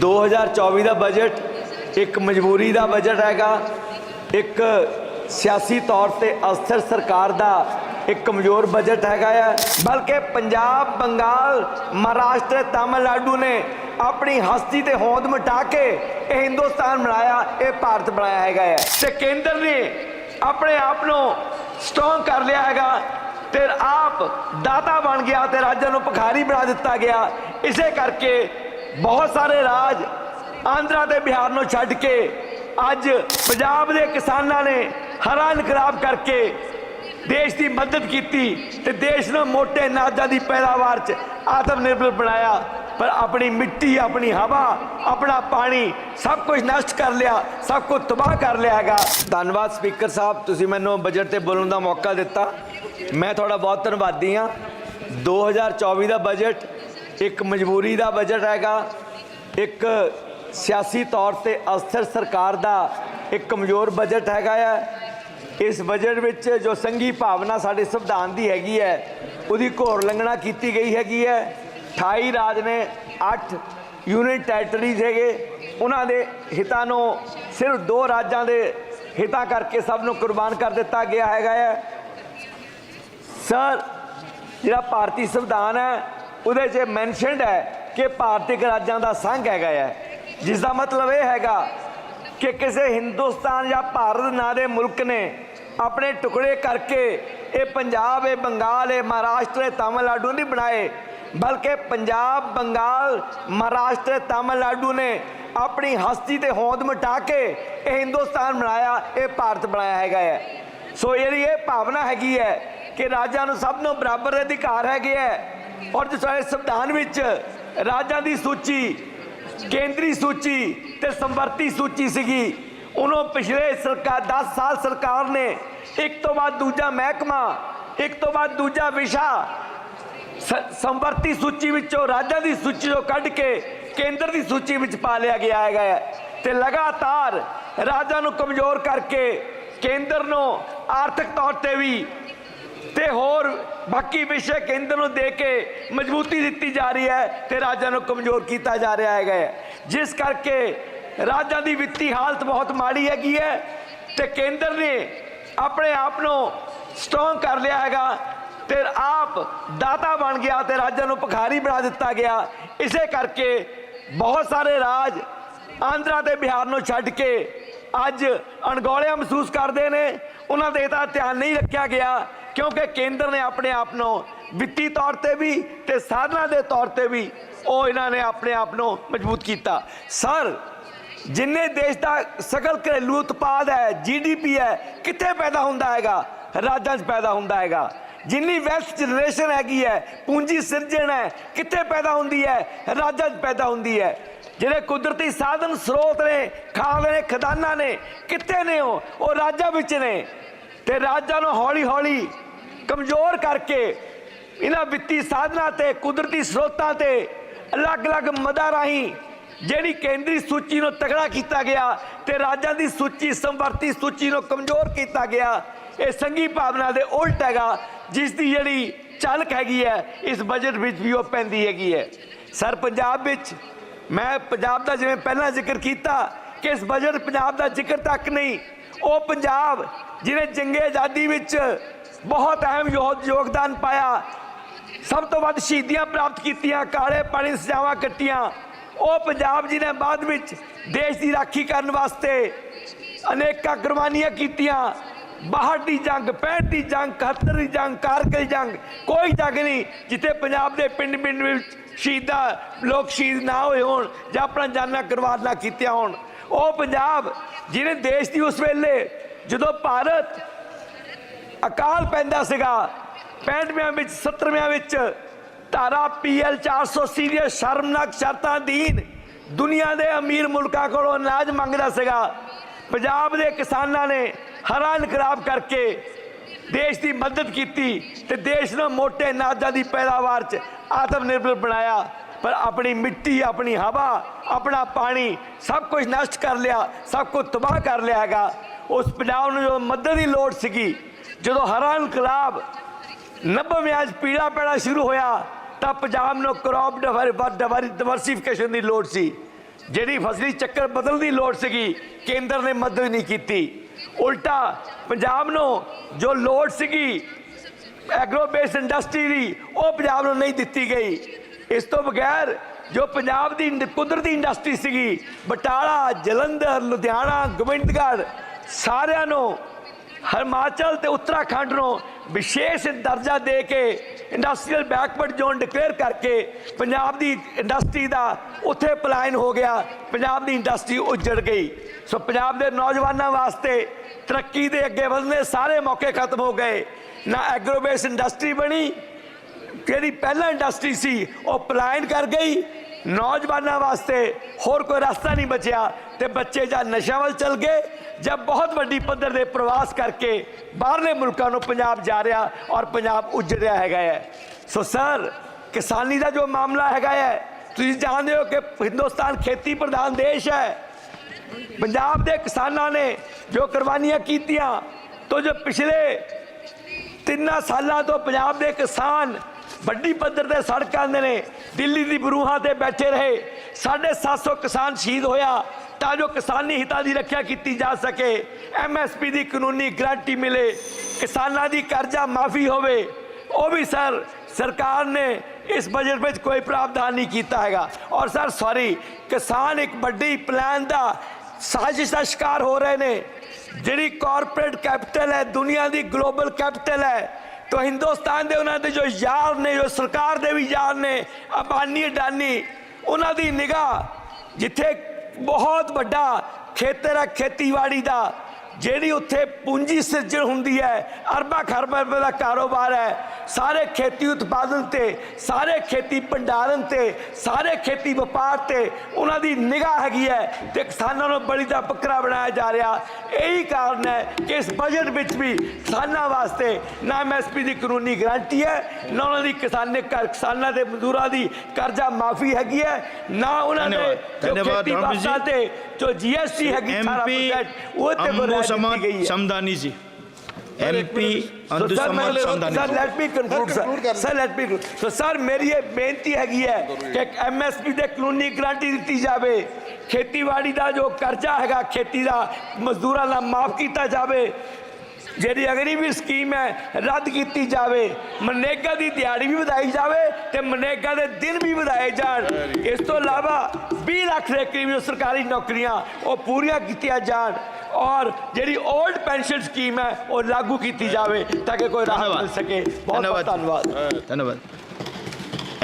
2024 ਦਾ budget, ਇੱਕ ਮਜਬੂਰੀ ਦਾ budget ਹੈਗਾ, ਇੱਕ ਸਿਆਸੀ ਤੌਰ ਤੇ ਅਸਥਿਰ ਸਰਕਾਰ ਦਾ ਇੱਕ ਕਮਜ਼ੋਰ ਬਜਟ ਹੈਗਾ ਆ, ਬਲਕਿ ਪੰਜਾਬ, ਬੰਗਾਲ, ਮਹਾਰਾਸ਼ਟਰ, ਤਾਮਿਲਨਾਡੂ ਨੇ ਆਪਣੀ ਹਸਤੀ ਤੇ ਹੋਂਦ ਮਿਟਾ ਕੇ ਇਹ ਹਿੰਦੁਸਤਾਨ ਬਣਾਇਆ, ਇਹ ਭਾਰਤ ਬਣਾਇਆ ਹੈਗਾ ਹੈ ਤੇ ਕੇਂਦਰ ਨੇ ਆਪਣੇ ਆਪ ਨੂੰ ਸਟਰੋਂਗ ਕਰ ਲਿਆ ਹੈਗਾ, ਤੇ ਆਪ ਦਾਤਾ ਬਣ ਗਿਆ ਤੇ ਰਾਜਾਂ ਨੂੰ ਭਿਖਾਰੀ ਬਣਾ ਦਿੱਤਾ ਗਿਆ। ਇਸੇ ਕਰਕੇ ਬਹੁਤ ਸਾਰੇ ਰਾਜ ਆਂਧਰਾ ਤੇ ਬਿਹਾਰ ਨੂੰ ਛੱਡ ਕੇ ਅੱਜ ਪੰਜਾਬ ਦੇ ਕਿਸਾਨਾਂ ਨੇ ਹਰਾ ਇਨਕਲਾਬ ਕਰਕੇ ਦੇਸ਼ ਦੀ ਮਦਦ ਕੀਤੀ ਤੇ ਦੇਸ਼ ਨੂੰ ਮੋਟੇ ਨਾਜਾਂ ਦੀ ਪੈਦਾਵਾਰ 'ਚ ਆਤਮ ਨਿਰਭਰ ਬਣਾਇਆ। ਪਰ ਆਪਣੀ ਮਿੱਟੀ, ਆਪਣੀ ਹਵਾ, ਆਪਣਾ ਪਾਣੀ ਸਭ ਕੁਝ ਨਸ਼ਟ ਕਰ ਲਿਆ, ਸਭ ਕੁਝ ਤਬਾਹ ਕਰ ਲਿਆ ਹੈਗਾ। ਧੰਨਵਾਦ ਸਪੀਕਰ ਸਾਹਿਬ, ਤੁਸੀਂ ਮੈਨੂੰ ਬਜਟ ਤੇ ਬੋਲਣ ਦਾ ਮੌਕਾ ਦਿੱਤਾ। ਮੈਂ ਤੁਹਾਡਾ ਬਹੁਤ ਧੰਨਵਾਦੀ ਹਾਂ। 2024 ਦਾ ਬਜਟ ਇੱਕ ਮਜਬੂਰੀ ਦਾ ਬਜਟ ਹੈਗਾ, ਇੱਕ ਸਿਆਸੀ ਤੌਰ ਤੇ ਅਸਥਿਰ ਸਰਕਾਰ ਦਾ ਇੱਕ ਕਮਜ਼ੋਰ ਬਜਟ ਹੈਗਾ ਹੈ ਇਸ ਬਜਟ ਵਿੱਚ ਜੋ ਸੰਘੀ ਭਾਵਨਾ ਸਾਡੇ ਸੰਵਿਧਾਨ ਦੀ ਹੈਗੀ ਹੈ, ਉਹਦੀ ਘੋਰ ਲੰਘਣਾ ਕੀਤੀ ਗਈ ਹੈਗੀ ਹੈ। 28 ਰਾਜ ਨੇ 8 ਯੂਨਿਟ ਟੈਰੀਟਰੀਜ਼ ਹੈਗੇ, ਉਹਨਾਂ ਦੇ ਹਿੱਤਾਂ ਨੂੰ ਸਿਰਫ ਦੋ ਰਾਜਾਂ ਦੇ ਹਿੱਤਾਂ ਕਰਕੇ ਸਭ ਨੂੰ ਕੁਰਬਾਨ ਕਰ ਦਿੱਤਾ ਗਿਆ ਹੈਗਾ ਹੈ। ਸਰ, ਜਿਹੜਾ ਭਾਰਤੀ ਸੰਵਿਧਾਨ ਹੈ ਉਹਦੇ 'ਚ ਮੈਂਸ਼ਨਡ ਹੈ ਕਿ ਭਾਰਤੀ ਰਾਜਾਂ ਦਾ ਸੰਘ ਹੈਗਾ ਹੈ। ਜਿਸ ਦਾ ਮਤਲਬ ਇਹ ਹੈਗਾ ਕਿ ਕਿਸੇ ਹਿੰਦੁਸਤਾਨ ਜਾਂ ਭਾਰਤ ਨਾਂ ਦੇ ਮੁਲਕ ਨੇ ਆਪਣੇ ਟੁਕੜੇ ਕਰਕੇ ਇਹ ਪੰਜਾਬ, ਇਹ ਬੰਗਾਲ, ਇਹ ਮਹਾਰਾਸ਼ਟਰ, ਇਹ ਤਾਮਿਲਨਾਡੂ ਨਹੀਂ ਬਣਾਏ, ਬਲਕਿ ਪੰਜਾਬ, ਬੰਗਾਲ, ਮਹਾਰਾਸ਼ਟਰ, ਤਾਮਿਲਨਾਡੂ ਨੇ ਆਪਣੀ ਹਸਤੀ ਤੇ ਹੋਂਦ ਮਿਟਾ ਕੇ ਇਹ ਹਿੰਦੁਸਤਾਨ ਬਣਾਇਆ, ਇਹ ਭਾਰਤ ਬਣਾਇਆ ਹੈਗਾ ਹੈ। ਸੋ ਇਹਦੀ ਇਹ ਭਾਵਨਾ ਹੈਗੀ ਹੈ ਕਿ ਰਾਜਾਂ ਨੂੰ ਸਭ ਨੂੰ ਬਰਾਬਰ ਅਧਿਕਾਰ ਹੈਗੇ ਹੈ। ਔਰ ਜੋ ਸੰਵਿਧਾਨ ਵਿੱਚ ਰਾਜਾਂ ਦੀ ਸੂਚੀ, ਕੇਂਦਰੀ ਸੂਚੀ ਤੇ ਸੰਵਰਤੀ ਸੂਚੀ ਸੀਗੀ, ਉਹਨੂੰ ਪਿਛਲੇ ਸਰਕਾਰ 10 ਸਾਲ ਸਰਕਾਰ ਨੇ ਇੱਕ ਤੋਂ ਬਾਅਦ ਦੂਜਾ ਮਹਿਕਮਾ, ਇੱਕ ਤੋਂ ਬਾਅਦ ਦੂਜਾ ਵਿਸ਼ਾ ਸ- ਸੰਵਰਤੀ ਸੂਚੀ ਵਿੱਚੋਂ, ਰਾਜਾਂ ਦੀ ਸੂਚੀ ਤੋਂ ਕੱਢ ਕੇ ਕੇਂਦਰ ਦੀ ਸੂਚੀ ਵਿੱਚ ਪਾ ਲਿਆ ਗਿਆ ਹੈਗਾ ਹੈ। ਤੇ ਲਗਾਤਾਰ ਰਾਜਾਂ ਨੂੰ ਕਮਜ਼ੋਰ ਕਰਕੇ ਕੇਂਦਰ ਨੂੰ ਆਰਥਿਕ ਤੌਰ ਤੇ ਵੀ ਤੇ ਹੋਰ ਬਾਕੀ ਵਿਸ਼ੇ ਕੇਂਦਰ ਨੂੰ ਦੇ ਕੇ ਮਜ਼ਬੂਤੀ ਦਿੱਤੀ ਜਾ ਰਹੀ ਹੈ ਤੇ ਰਾਜਾਂ ਨੂੰ ਕਮਜ਼ੋਰ ਕੀਤਾ ਜਾ ਰਿਹਾ ਹੈਗਾ ਹੈ। ਜਿਸ ਕਰਕੇ ਰਾਜਾਂ ਦੀ ਵਿੱਤੀ ਹਾਲਤ ਬਹੁਤ ਮਾੜੀ ਹੈਗੀ ਹੈ ਤੇ ਕੇਂਦਰ ਨੇ ਆਪਣੇ ਆਪ ਨੂੰ ਸਟਰੋਂਗ ਕਰ ਲਿਆ ਹੈਗਾ ਤੇ ਆਪ ਦਾਤਾ ਬਣ ਗਿਆ ਤੇ ਰਾਜਾਂ ਨੂੰ ਭਖਾਰੀ ਬਣਾ ਦਿੱਤਾ ਗਿਆ। ਇਸੇ ਕਰਕੇ ਬਹੁਤ ਸਾਰੇ ਰਾਜ ਆਂਧਰਾ ਤੇ ਬਿਹਾਰ ਨੂੰ ਛੱਡ ਕੇ ਅੱਜ ਅਣਗੌਲਿਆ ਮਹਿਸੂਸ ਕਰਦੇ ਨੇ। ਉਹਨਾਂ ਦੇ ਤਾਂ ਧਿਆਨ ਨਹੀਂ ਰੱਖਿਆ ਗਿਆ। ਕਿਉਂਕਿ ਕੇਂਦਰ ਨੇ ਆਪਣੇ ਆਪ ਨੂੰ ਵਿੱਤੀ ਤੌਰ ਤੇ ਵੀ ਤੇ ਸਾਧਨਾਂ ਦੇ ਤੌਰ ਤੇ ਵੀ ਉਹ ਇਹਨਾਂ ਨੇ ਆਪਣੇ ਆਪ ਨੂੰ ਮਜ਼ਬੂਤ ਕੀਤਾ। ਸਰ, ਜਿੰਨੇ ਦੇਸ਼ ਦਾ ਸਕਲ ਘਰੇਲੂ ਉਤਪਾਦ ਹੈ ਜੀਡੀਪੀ ਹੈ, ਕਿੱਥੇ ਪੈਦਾ ਹੁੰਦਾ ਹੈਗਾ? ਰਾਜਾਂ 'ਚ ਪੈਦਾ ਹੁੰਦਾ ਹੈਗਾ। ਜਿੰਨੀ ਵੈਲਥ ਜਨਰੇਸ਼ਨ ਹੈਗੀ ਹੈ, ਪੂੰਜੀ ਸਿਰਜਣ ਹੈ, ਕਿੱਥੇ ਪੈਦਾ ਹੁੰਦੀ ਹੈ? ਰਾਜਾਂ 'ਚ ਪੈਦਾ ਹੁੰਦੀ ਹੈ। ਜਿਹੜੇ ਕੁਦਰਤੀ ਸਾਧਨ ਸਰੋਤ ਨੇ ਖਾਲ ਨੇ, ਖਦਾਨਾਂ ਨੇ, ਕਿੱਥੇ ਨੇ ਉਹ? ਉਹ ਰਾਜਾਂ ਵਿੱਚ ਨੇ। ਤੇ ਰਾਜਾਂ ਨੂੰ ਹੌਲੀ ਹੌਲੀ ਕਮਜ਼ੋਰ ਕਰਕੇ ਇਹਨਾਂ ਵਿੱਤੀ ਸਾਧਨਾਂ ਤੇ, ਕੁਦਰਤੀ ਸਰੋਤਾਂ ਤੇ ਅਲੱਗ-ਅਲੱਗ ਮਦਾਂ ਰਾਹੀਂ ਜਿਹੜੀ ਕੇਂਦਰੀ ਸੂਚੀ ਨੂੰ ਤਗੜਾ ਕੀਤਾ ਗਿਆ ਤੇ ਰਾਜਾਂ ਦੀ ਸੂਚੀ ਸੰਵਰਤੀ ਸੂਚੀ ਨੂੰ ਕਮਜ਼ੋਰ ਕੀਤਾ ਗਿਆ, ਇਹ ਸੰਘੀ ਭਾਵਨਾ ਦੇ ਉਲਟ ਹੈਗਾ ਜਿਸ ਦੀ ਜਿਹੜੀ ਚਾਲਕ ਹੈਗੀ ਹੈ, ਇਸ ਬਜਟ ਵਿੱਚ ਵੀ ਉਹ ਪੈਂਦੀ ਹੈਗੀ ਹੈ। ਸਰ, ਪੰਜਾਬ ਵਿੱਚ ਮੈਂ ਪੰਜਾਬ ਦਾ ਜਿਵੇਂ ਪਹਿਲਾਂ ਜ਼ਿਕਰ ਕੀਤਾ ਕਿ ਇਸ ਬਜਟ ਪੰਜਾਬ ਦਾ ਜ਼ਿਕਰ ਤੱਕ ਨਹੀਂ, ਉਹ ਪੰਜਾਬ, ਜਿਹਨੇ ਜੰਗੇ ਆਜ਼ਾਦੀ ਵਿੱਚ ਬਹੁਤ ਅਹਿਮ ਯੋਗ- ਯੋਗਦਾਨ ਪਾਇਆ। ਸਭ ਤੋਂ ਵੱਧ ਸ਼ਹੀਦੀਆਂ ਪ੍ਰਾਪਤ ਕੀਤੀਆਂ, ਕਾਲੇ ਪਾਣੀ ਸਜਾਵਾਂ ਕੱਟੀਆਂ। ਉਹ ਪੰਜਾਬ ਜਿਹਨੇ ਬਾਅਦ ਵਿੱਚ ਦੇਸ਼ ਦੀ ਰਾਖੀ ਕਰਨ ਵਾਸਤੇ ਅਨੇਕਾਂ ਕੁਰਬਾਨੀਆਂ ਕੀਤੀਆਂ। 62 ਦੀ ਜੰਗ 65 ਦੀ ਜੰਗ 71 ਦੀ ਜੰਗ, ਕਾਰਗਿਲ ਜੰਗ, ਕੋਈ ਜੰਗ ਨਹੀਂ, ਜਿੱਥੇ ਪੰਜਾਬ ਦੇ ਪਿੰਡ ਪਿੰਡ ਵਿੱਚ ਸ਼ਹੀਦਾਂ, ਲੋਕ ਸ਼ਹੀਦ ਨਾ ਹੋਏ ਹੋਣ ਜਾਂ ਆਪਣਾ ਜਾਨਾਂ ਕੁਰਬਾਨ ਨਾ ਕੀਤੀਆਂ ਹੋਣ। ਉਹ ਪੰਜਾਬ, ਜਿਹਨੇ ਦੇਸ਼ ਦੀ ਉਸ ਵੇਲੇ ਜਦੋਂ ਭਾਰਤ ਅਕਾਲ ਪੈਂਦਾ ਸੀਗਾ। 65ਵਿਆਂ ਵਿੱਚ 70ਵਿਆਂ ਵਿੱਚ ਧਾਰਾ ਪੀਐਲ 480 ਦੀਆਂ ਸ਼ਰਮਨਾਕ ਸ਼ਰਤਾਂ ਅਧੀਨ ਦੁਨੀਆ ਦੇ ਅਮੀਰ ਮੁਲਕਾਂ ਕੋਲੋਂ ਅਨਾਜ ਮੰਗਦਾ ਸੀਗਾ। ਪੰਜਾਬ ਦੇ ਕਿਸਾਨਾਂ ਨੇ ਹਰਾ ਖਰਾਬ ਕਰਕੇ ਦੇਸ਼ ਦੀ ਮਦਦ ਕੀਤੀ ਤੇ ਦੇਸ਼ ਨੂੰ ਮੋਟੇ ਅਨਾਜਾਂ ਦੀ ਪੈਦਾਵਾਰ 'ਚ ਆਤਮ ਨਿਰਭਰ ਬਣਾਇਆ। ਪਰ ਆਪਣੀ ਮਿੱਟੀ, ਆਪਣੀ ਹਵਾ, ਆਪਣਾ ਪਾਣੀ ਸਭ ਕੁਝ ਨਸ਼ਟ ਕਰ ਲਿਆ, ਸਭ ਕੁਝ ਤਬਾਹ ਕਰ ਲਿਆ ਹੈਗਾ। ਉਸ ਪੰਜਾਬ ਨੂੰ ਜੋ ਮਦਦ ਦੀ ਲੋੜ ਸੀਗੀ ਜਦੋਂ ਹਰਾ ਇਨਕਲਾਬ 90ਵਿਆਂ 'ਚ ਪੀੜਾ ਪੈਣਾ ਸ਼ੁਰੂ ਹੋਇਆ, ਤਾਂ ਪੰਜਾਬ ਨੂੰ ਕ੍ਰੌਪ ਡਿਵਰਸੀਫਿਕੇਸ਼ਨ ਦੀ ਲੋੜ ਸੀ। ਜਿਹੜੀ ਫਸਲੀ ਚੱਕਰ ਬਦਲਣ ਦੀ ਲੋੜ ਸੀਗੀ, ਕੇਂਦਰ ਨੇ ਮਦਦ ਨਹੀਂ ਕੀਤੀ। ਉਲਟਾ ਪੰਜਾਬ ਨੂੰ ਜੋ ਲੋੜ ਸੀਗੀ ਐਗਰੋ ਬੇਸਡ ਇੰਡਸਟਰੀ ਦੀ, ਉਹ ਪੰਜਾਬ ਨੂੰ ਨਹੀਂ ਦਿੱਤੀ ਗਈ। ਇਸ ਤੋਂ ਬਗੈਰ ਜੋ ਪੰਜਾਬ ਦੀ ਕੁਦਰਤੀ ਇੰਡਸਟਰੀ ਸੀਗੀ, ਬਟਾਲਾ, ਜਲੰਧਰ, ਲੁਧਿਆਣਾ, ਗੋਬਿੰਦਗੜ੍ਹ, ਸਾਰਿਆਂ ਨੂੰ ਹਿਮਾਚਲ ਤੇ ਉੱਤਰਾਖੰਡ ਨੂੰ ਵਿਸ਼ੇਸ਼ ਦਰਜਾ ਦੇ ਕੇ ਇੰਡਸਟਰੀਅਲ ਬੈਕਵਰਡ ਜ਼ੋਨ ਡਿਕਲੇਅਰ ਕਰਕੇ ਪੰਜਾਬ ਦੀ ਇੰਡਸਟਰੀ ਦਾ ਉੱਥੇ ਪਲਾਇਨ ਹੋ ਗਿਆ, ਪੰਜਾਬ ਦੀ ਇੰਡਸਟਰੀ ਉੱਜੜ ਗਈ। ਸੋ ਪੰਜਾਬ ਦੇ ਨੌਜਵਾਨਾਂ ਵਾਸਤੇ ਤਰੱਕੀ ਦੇ ਅੱਗੇ ਵਧਣ ਸਾਰੇ ਮੌਕੇ ਖਤਮ ਹੋ ਗਏ। ਨਾ ਐਗਰੋਬੇਸ ਇੰਡਸਟਰੀ ਬਣੀ, ਜਿਹੜੀ ਪਹਿਲਾਂ ਇੰਡਸਟਰੀ ਸੀ, ਉਹ ਪਲਾਇਨ ਕਰ ਗਈ। ਨੌਜਵਾਨਾਂ ਵਾਸਤੇ ਹੋਰ ਕੋਈ ਰਸਤਾ ਨਹੀਂ ਬਚਿਆ ਤੇ ਬੱਚੇ ਜਾਂ ਨਸ਼ਾ ਵੱਲ ਚਲ ਗਏ ਜਾਂ ਬਹੁਤ ਵੱਡੀ ਪੱਧਰ ਦੇ ਪ੍ਰਵਾਸ ਕਰਕੇ ਬਾਹਰਲੇ ਮੁਲਕਾਂ ਨੂੰ ਪੰਜਾਬ ਜਾ ਰਿਹਾ ਔਰ ਪੰਜਾਬ ਉੱਜੜ ਰਿਹਾ ਹੈਗਾ ਹੈ। ਸੋ ਸਰ, ਕਿਸਾਨੀ ਦਾ ਜੋ ਮਾਮਲਾ ਹੈਗਾ ਹੈ, ਤੁਸੀਂ ਜਾਣਦੇ ਹੋ ਕਿ ਹਿੰਦੁਸਤਾਨ ਖੇਤੀ ਪ੍ਰਧਾਨ ਦੇਸ਼ ਹੈ। ਪੰਜਾਬ ਦੇ ਕਿਸਾਨਾਂ ਨੇ ਜੋ ਕੁਰਬਾਨੀਆਂ ਕੀਤੀਆਂ, ਤੋਂ ਜੋ ਪਿਛਲੇ ਤਿੰਨਾਂ ਸਾਲਾਂ ਤੋਂ ਪੰਜਾਬ ਦੇ ਕਿਸਾਨ ਵੱਡੀ ਪੱਧਰ ਤੇ ਸੜਕ ਦੇ ਨੇ। ਦਿੱਲੀ ਦੀ ਬਰੂਹਾਂ ਤੇ ਬੈਠੇ ਰਹੇ। 750 ਕਿਸਾਨ ਸ਼ਹੀਦ ਹੋਇਆ। ਤਾਂ ਜੋ ਕਿਸਾਨੀ ਹਿੱਤਾਂ ਦੀ ਰੱਖਿਆ ਕੀਤੀ ਜਾ ਸਕੇ। ਐਮਐਸਪੀ ਦੀ ਕਾਨੂੰਨੀ ਗਰੰਟੀ ਮਿਲੇ। ਕਿਸਾਨਾਂ ਦੀ ਕਰਜ਼ਾ ਮਾਫੀ ਹੋਵੇ। ਉਹ ਵੀ ਸਰ, ਸਰਕਾਰ ਨੇ ਇਸ ਬਜਟ ਵਿੱਚ ਕੋਈ ਪ੍ਰਾਵਧਾਨ ਨਹੀਂ ਕੀਤਾ ਹੈਗਾ। ਔਰ ਸਰ ਸੌਰੀ ਕਿਸਾਨ ਇੱਕ ਵੱਡੀ ਪਲਾਨ ਦਾ ਸਾਜ਼ਿਸ਼ ਦਾ ਸ਼ਿਕਾਰ ਹੋ ਰਹੇ ਨੇ। ਜਿਹੜੀ ਕਾਰਪੋਰੇਟ ਕੈਪੀਟਲ ਹੈ, ਦੁਨੀਆ ਦੀ ਗਲੋਬਲ ਕੈਪੀਟਲ ਹੈ ਤਾਂ ਹਿੰਦੁਸਤਾਨ ਦੇ ਉਹਨਾਂ ਦੇ ਜੋ ਯਾਰ ਨੇ, ਜੋ ਸਰਕਾਰ ਦੇ ਵੀ ਯਾਰ ਨੇ, ਅਬਾਨੀ, ਅਡਾਨੀ, ਉਹਨਾਂ ਦੀ ਨਿਗਾਹ ਜਿੱਥੇ ਬਹੁਤ ਵੱਡਾ ਖੇਤਰ ਹੈ, ਖੇਤੀਬਾੜੀ ਦਾ, ਜਿਹੜੀ ਉੱਥੇ ਪੂੰਜੀ ਸਿਰਜਣ ਹੁੰਦੀ ਹੈ, ਅਰਬਾਂ ਖਰਬਾਂ ਰੁਪਏ ਦਾ ਕਾਰੋਬਾਰ ਹੈ ਸਾਰੇ ਖੇਤੀ ਉਤਪਾਦਨ ਤੇ ਸਾਰੇ ਖੇਤੀ ਭੰਡਾਰਨ ਤੇ ਸਾਰੇ ਖੇਤੀ ਵਪਾਰ ਤੇ ਉਹਨਾਂ ਦੀ ਨਿਗਾਹ ਹੈਗੀ ਹੈ ਤੇ ਕਿਸਾਨਾਂ ਨੂੰ ਬੜੀ ਦਾ ਬੱਕਰਾ ਬਣਾਇਆ ਜਾ ਰਿਹਾ। ਇਹੀ ਕਾਰਨ ਹੈ ਕਿ ਇਸ ਬਜਟ ਵਿੱਚ ਵੀ ਕਿਸਾਨਾਂ ਵਾਸਤੇ ਨਾ ਐਮਐਸਪੀ ਦੀ ਕਾਨੂੰਨੀ ਗਾਰੰਟੀ ਹੈ ਨਾ ਉਹਨਾਂ ਦੀ ਕਿਸਾਨੇ ਕਿਸਾਨਾਂ ਦੇ ਮਜ਼ਦੂਰਾਂ ਦੀ ਕਰਜ਼ਾ ਮਾਫੀ ਹੈਗੀ ਹੈ ਨਾ ਉਹਨਾਂ ਦੇ ਧੰਨਵਾਦ ਰਮੇਸ਼ ਜੀ। ਤੇ ਜੋ ਜੀਐਸਟੀ ਹੈਗੀ 18% ਉਹ ਤੇ ਬਰਾਬਰ ਸਮਦਾਨੀ ਜੀ। MP ਅੰਦਰ ਸਮਾਜ ਸੰਧਾਨੀ sir let me conclude sir sir let me so sir ਮੇਰੀ ਇਹ ਬੇਨਤੀ ਹੈਗੀ ਹੈ ਕਿ ਐਮਐਸਪੀ ਦੇ ਕਾਨੂੰਨੀ ਗਰੰਟੀ ਦਿੱਤੀ ਜਾਵੇ ਖੇਤੀਬਾੜੀ ਦਾ ਜੋ ਕਰਜ਼ਾ ਹੈਗਾ ਖੇਤੀ ਦਾ ਮਜ਼ਦੂਰਾਂ ਦਾ ਮਾਫ ਕੀਤਾ ਜਾਵੇ ਜਿਹੜੀ ਅਗਰੀ ਵੀ ਸਕੀਮ ਹੈ ਰੱਦ ਕੀਤੀ ਜਾਵੇ ਮਨੇਗਾ ਦੀ ਦਿਹਾੜੀ ਵੀ ਵਧਾਈ ਜਾਵੇ ਤੇ ਮਨੇਗਾ ਦੇ ਦਿਨ ਵੀ ਵਧਾਏ ਜਾਣ ਇਸ ਤੋਂ ਇਲਾਵਾ लख रेकरी में सरकारी नौकरियाँ वो पूरी कीतिया जा और जी ओल्ड पेंशन स्कीम है वो लागू की जाए ताकि कोई राहत मिल सके। बहुत बहुत धन्यवाद। धन्यवाद।